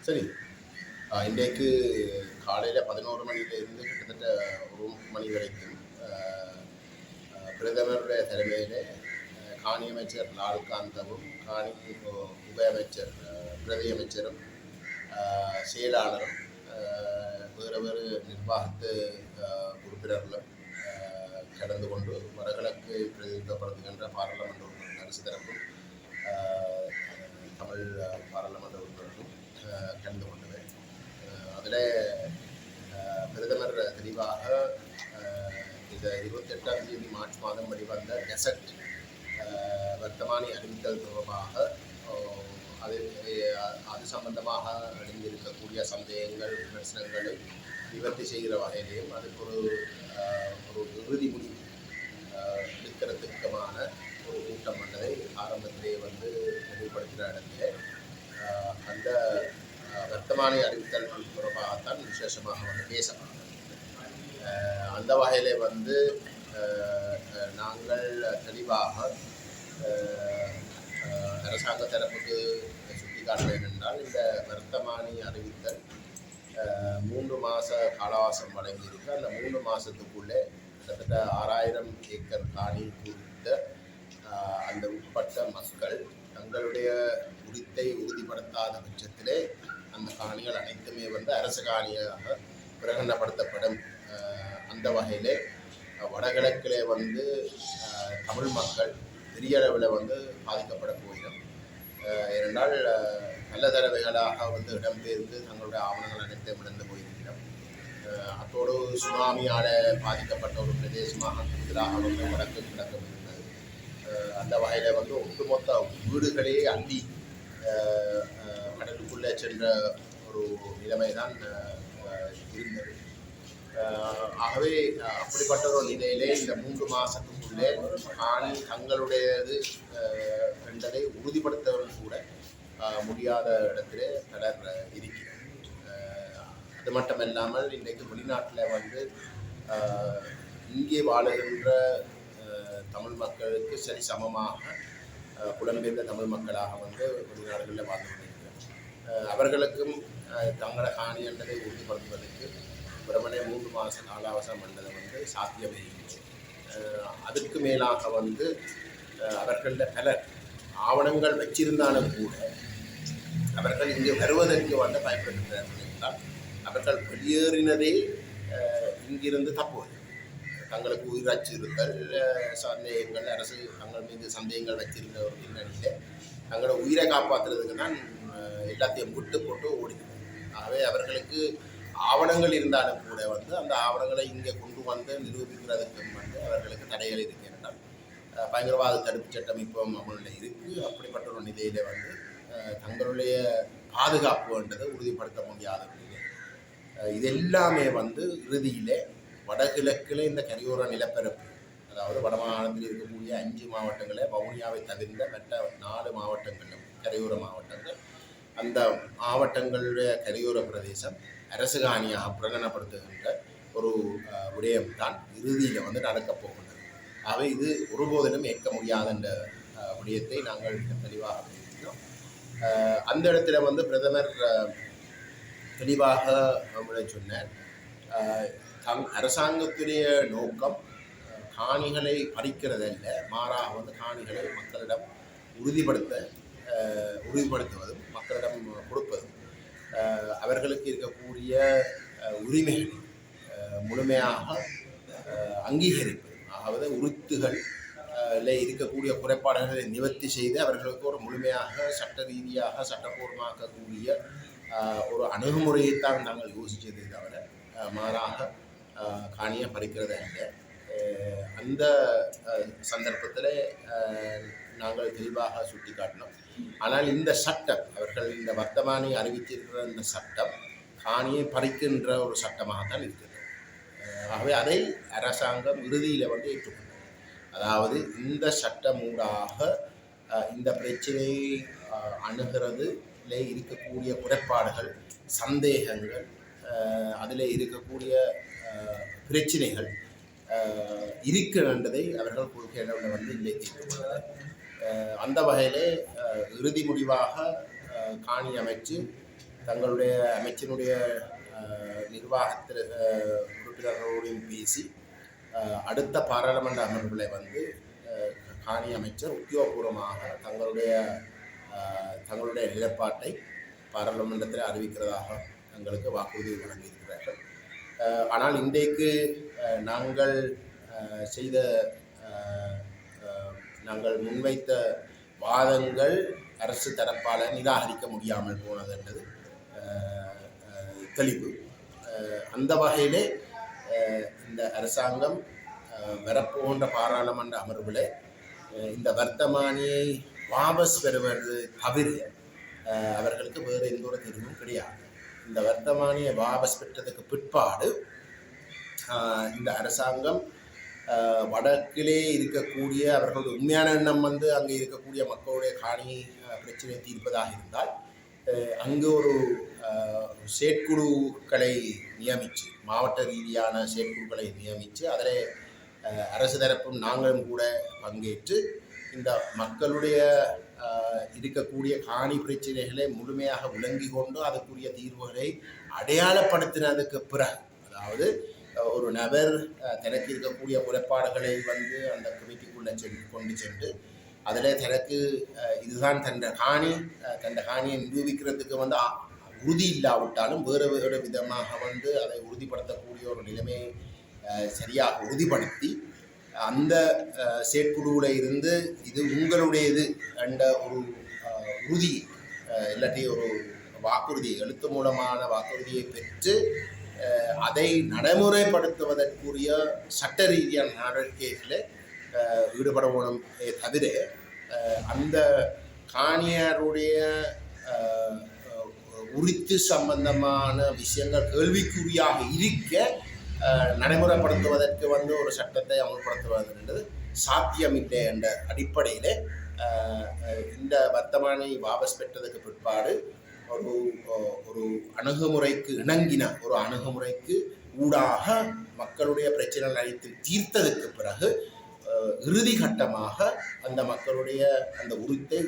சரி இன்றைக்கு காலையில் பதினோரு மணியிலிருந்து கிட்டத்தட்ட ஒரு மணி வரைக்கும் பிரதமருடைய தலைமையில் காணி அமைச்சர் லால்காந்தவும் காணி உ- உப அமைச்சர் பிரதி அமைச்சரும் செயலாளரும் வேறு வேறு நிர்வாகத்து உறுப்பினர்களும் ஆஹ் கலந்து கொண்டு வடகிழக்கு பிரதிநிதித்துவப்படுத்துகின்ற பாராளுமன்ற உறுப்பினர் அரசு தரப்பும் தமிழ் பாராளுமன்ற உறுப்பினர்களும் கலந்து கொண்டது அதில் பிரதமர் தெளிவாக இந்த இருபத்தெட்டாம் தேதி மார்ச் மாதம் வெளிவந்த கெசட் வர்த்தமானி அறிவித்தல் தொடர்பாக அது அது சம்பந்தமாக அடைந்திருக்கக்கூடிய சந்தேகங்கள் விமர்சனங்களை நிவர்த்தி செய்கிற வகையிலையும் அதுக்கு ஒரு ஒரு இறுதி முடிவு ஆஹ் எடுக்கிறதுக்கமான ஒரு கூட்டம் வந்ததை ஆரம்பத்திலே வந்து தெளிவுபடுத்துகிற இடத்துல வர்த்தமானி அறிவித்தல் தான் விசேஷமாக வந்து பேசப்படுது அந்த வகையிலே வந்து நாங்கள் தெளிவாக அரசாங்க தரப்புக்கு சுட்டிக்காட்ட வேண்டும் என்றால் இந்த வர்த்தமானி அறிவித்தல் மூன்று மாத காலவாசம் வழங்கியிருக்கு. அந்த மூன்று மாதத்துக்குள்ளே கிட்டத்தட்ட ஆறாயிரம் ஏக்கர் காணி குறித்த அந்த உட்பட்ட மக்கள் தங்களுடைய உரித்தை உறுதிப்படுத்தாத பட்சத்திலே அந்த காணிகள் அனைத்துமே வந்து அரசு காணியாக பிரகடனப்படுத்தப்படும். அந்த வகையிலே வடகிழக்கிலே வந்து தமிழ் மக்கள் பெரிய அளவில் வந்து பாதிக்கப்பட போகிறோம். ஏனென்றால் நல்ல தடவைகளாக வந்து இடம்பெயர்ந்து தங்களுடைய ஆவணங்கள் அனைத்தையும் இழந்து போயிருக்கிறோம். அத்தோடு சுனாமியால் பாதிக்கப்பட்ட ஒரு பிரதேசமாக கூடுதலாக வந்து வடக்கு கிழக்கு இருந்தது அந்த வகையில் வந்து ஒட்டுமொத்த வீடுகளே அள்ளி கடலுக்குள்ளே சென்ற ஒரு நிலைமை தான் இருந்தது. ஆகவே அப்படிப்பட்ட ஒரு நிலையிலே இந்த மூன்று மாதத்துக்குள்ளே காணி தங்களுடையது என்பதை உறுதிப்படுத்தவும் கூட முடியாத இடத்திலே பலர் இருக்கிறார் அது மட்டுமல்லாமல் இன்றைக்கு வெளிநாட்டில் வந்து இங்கே வாழுகின்ற தமிழ் மக்களுக்கு சரி சமமாக புலம்பெயர்ந்த தமிழ் மக்களாக வந்து வெளிநாடுகளில் வாழ்ந்து அவர்களுக்கும் தங்கள தங்களோட காணி என்பதை உறுதிப்படுத்துவதற்கு பிரமணே மூன்று மாத காலாவசம் பண்ணது வந்து சாத்தியமே இல்லை அதற்கு மேலாக வந்து ஆஹ் அவர்களில் பலர் ஆவணங்கள் வச்சிருந்தாலும் கூட அவர்கள் இங்கே வருவதற்கு வந்து பயன்படுத்துகிறார்கள் என்றால் அவர்கள் வெளியேறினதே இங்கிருந்து தப்புவது. தங்களுக்கு உயிர் அச்சுறுத்தல் சந்தேகங்கள் அரசு தங்கள் மீது சந்தேகங்கள் வச்சிருந்த ஒரு பின்னணியில் தங்களோட உயிரை காப்பாற்றுறதுக்கு தான் எல்லாத்தையும் விட்டு போட்டு ஓடிக்கணும் ஆகவே அவர்களுக்கு ஆவணங்கள் இருந்தாலும் கூட வந்து அந்த ஆவணங்களை இங்கே கொண்டு வந்து நிரூபிக்கிறதுக்கு வந்து அவர்களுக்கு தடைகள் இருக்கின்றன என்றால் பயங்கரவாத தடுப்பு சட்டம் இப்போ அமலில் இருக்குது அப்படிப்பட்ட ஒரு நிலையில வந்து தங்களுடைய தங்களுடைய பாதுகாப்புன்றதை உறுதிப்படுத்த முடியாத நிலை இது எல்லாமே வந்து இறுதியிலே வடகிழக்கில் இந்த கரையோர நிலப்பரப்பு அதாவது வடமாநிலத்தில் இருக்கக்கூடிய அஞ்சு மாவட்டங்களே வவுனியாவை தவிர்ந்த மற்ற நாலு மாவட்டங்களும் கரையோர மாவட்டங்கள் அந்த மாவட்டங்களுடைய கரையோர பிரதேசம் அரசு காணியாக பிரகடனப்படுத்துகின்ற ஒரு விடயம் தான் இறுதியில் வந்து நடக்கப் போகின்றது. ஆகவே இது ஒருபோதிலும் ஏற்க முடியாத என்ற விடயத்தை நாங்கள் தெளிவாக பேசினோம் அந்த இடத்துல வந்து பிரதமர் தெளிவாக சொன்னார். தம் தங் அரசாங்கத்துடைய நோக்கம் காணிகளை பறிக்கிறதல்ல மாறாக வந்து காணிகளை மக்களிடம் உறுதிப்படுத்த உறுதிப்படுத்துவதும் மக்களிடம் கொடுப்பதும் அவர்களுக்கு இருக்கக்கூடிய உரிமைகள் உரிமைகளை முழுமையாக ஆஹ், அங்கீகரிப்பது அதாவது உறுத்துகள் இருக்கக்கூடிய குறைபாடுகளை நிவர்த்தி செய்து அவர்களுக்கு ஒரு முழுமையாக சட்ட ரீதியாக சட்டப்பூர்வமாக்கக்கூடிய ஒரு ஒரு அணுகுமுறையைத்தான் நாங்கள் யோசித்ததே தவிர மாறாக ஆஹ், காணியை பறிக்கிறது அந்த சந்தர்ப்பத்தில் நாங்கள் தெளிவாக சுட்டிக்காட்டினோம். ஆனால் இந்த சட்டம் அவர்கள் இந்த வர்த்தமானி அறிவித்திருக்கிற இந்த சட்டம் காணியை பறிக்கின்ற ஒரு சட்டமாக தான் இருக்கிறது ஆகவே அதை அரசாங்கம் இறுதியில் வந்து ஏற்றுக்கொண்டது. அதாவது இந்த சட்டமூடாக ஊடாக இந்த பிரச்சனையை அணுகிறது இருக்கக்கூடிய குறைபாடுகள் சந்தேகங்கள் அதில் இருக்கக்கூடிய பிரச்சனைகள் இருக்கின்றதை அவர்கள் கொள்கையில வந்து இல்லை அந்த வகையிலே இறுதி முடிவாக காணி அமைச்சு தங்களுடைய அமைச்சினுடைய நிர்வாகத்தில் உறுப்பினர்களோடையும் பேசி அடுத்த பாராளுமன்ற அமர்வுகளை வந்து காணி அமைச்சர் உத்தியோகபூர்வமாக தங்களுடைய தங்களுடைய நிலைப்பாட்டை பாராளுமன்றத்தில் அறிவிக்கிறதாக தங்களுக்கு வாக்குறுதி வழங்கியிருக்கிறார்கள். ஆனால் இன்றைக்கு நாங்கள் செய்த நாங்கள் முன்வைத்த வாதங்கள் அரசு தரப்பால் நிராகரிக்க முடியாமல் போனது என்பது தெளிவு. அந்த வகையிலே இந்த அரசாங்கம் அஹ், வரப்போகின்ற பாராளுமன்ற அமர்வில் இந்த வர்த்தமானியை வாபஸ் பெறுவது தவிர அவர்களுக்கு வேறு எந்த ஒரு தீர்வும் கிடையாது. இந்த வர்த்தமானியை வாபஸ் பெற்றதுக்கு பிற்பாடு இந்த அரசாங்கம் வடக்கிலே இருக்கக்கூடிய அவர்களுடைய உண்மையான எண்ணம் வந்து அங்கே இருக்கக்கூடிய மக்களுடைய காணி பிரச்சனை பிரச்சனையை தீர்ப்பதாக இருந்தால் அங்கு ஒரு செயற்குழுக்களை நியமித்து மாவட்ட ரீதியான செயற்குழுக்களை நியமித்து அதில் அரசு தரப்பும் நாங்களும் கூட பங்கேற்று இந்த மக்களுடைய இருக்கக்கூடிய காணி பிரச்சனைகளை முழுமையாக விளங்கி கொண்டு அதற்குரிய தீர்வுகளை அடையாளப்படுத்தினதுக்கு பிறகு அதாவது ஒரு நபர் தனக்கு இருக்கக்கூடிய குறைபாடுகளை வந்து அந்த கமிட்டிக்குள்ளே சென்று கொண்டு சென்று அதில் தனக்கு இதுதான் தன் காணி அஹ், ஹானியை காணியை நிரூபிக்கிறதுக்கு வந்து உறுதி இல்லாவிட்டாலும் வேறு வேறு விதமாக வந்து அதை உறுதிப்படுத்தக்கூடிய ஒரு நிலைமையை சரியாக உறுதிப்படுத்தி அந்த செயற்குழுவில் இருந்து இது உங்களுடையது என்ற ஒரு உறுதி இல்லாட்டி ஒரு வாக்குறுதி எழுத்து மூலமான வாக்குறுதியை பெற்று அதை நடைமுறைப்படுத்துவதற்குரிய சட்ட ரீதியான நடவடிக்கைகளில் ஈடுபட வேணும். தவிர அந்த காணியாருடைய உரித்து சம்பந்தமான விஷயங்கள் கேள்விக்குறியாக இருக்க நடைமுறைப்படுத்துவதற்கு வந்து ஒரு சட்டத்தை அமல்படுத்துவது என்பது சாத்தியமில்லை என்ற அடிப்படையில் இந்த வர்த்தமானி வாபஸ் பெற்றதுக்கு பிற்பாடு ஒரு அஹ், ஒரு அணுகுமுறைக்கு இணங்கின ஒரு அணுகுமுறைக்கு ஊடாக மக்களுடைய பிரச்சனைகள் அனைத்தும் தீர்த்ததுக்கு பிறகு அஹ், இறுதி கட்டமாக அந்த மக்களுடைய அந்த உரித்தை